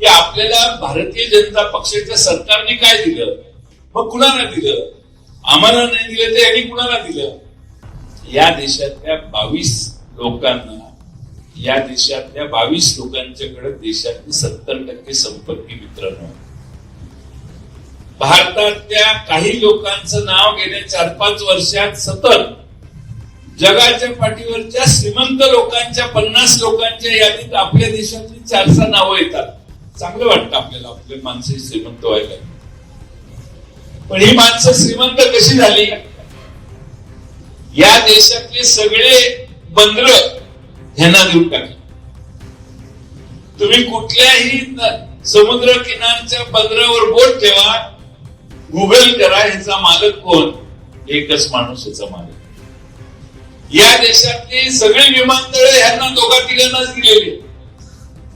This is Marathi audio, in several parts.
की आपल्याला भारतीय जनता पक्षाच्या सरकारने काय दिलं? मग कुणाला दिलं? आम्हाला नाही दिलं ते यांनी कुणाला दिलं? या देशातल्या बावीस लोकांना या देशातल्या बावीस लोकांच्याकडे देशातली सत्तर टक्के संपत्ती मित्रांनो भारतातल्या काही लोकांचं नाव गेल्या चार पाच वर्षात सतत जगाच्या पाठीवरच्या श्रीमंत लोकांच्या पन्नास लोकांच्या यादीत आपल्या देशातली चार सहा नावं येतात. चांगलं वाटतं आपल्याला आपले माणसं श्रीमंत व्हायला. पण ही माणसं श्रीमंत कशी झाली? या देशातले सगळे बंदर ह्यांना देऊन टाकले. तुम्ही कुठल्याही समुद्र किनारच्या बंदरावर बोट ठेवा गुगल करा ह्याचा मालक कोण? एकच माणूस याचा मालक. या देशातली सगळी विमानतळे ह्यांना दोघा तिघांनाच दिलेली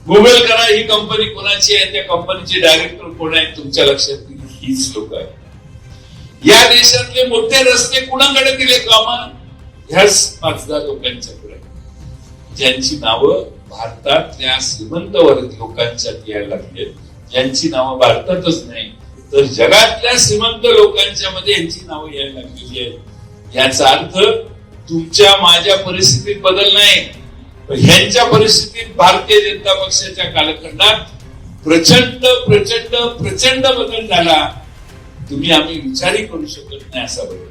गुगल करा ही कंपनी कोणाची आहे त्या कंपनीचे डायरेक्टर कोण आहे तुमच्या लक्षात येईल हीच लोक आहेत. या देशातले मोठे रस्ते कुणाकडे दिले कामा ह्याच पाच दहा लोकांच्याकडे ज्यांची नावं भारतातल्या श्रीमंत वर्ग लोकांच्यात यायला लागली ज्यांची नावं भारतातच नाही तर जगातल्या श्रीमंत लोकांच्या मध्ये यांची नावं यायला लागलेली आहेत. याचा अर्थ तुमच्या माझ्या परिस्थितीत बदल नाही. ह्यांच्या परिस्थितीत भारतीय जनता पक्षाच्या कालखंडात प्रचंड प्रचंड प्रचंड बदल झाला. तुम्ही आम्ही विचारही करू शकत नाही असा बदल.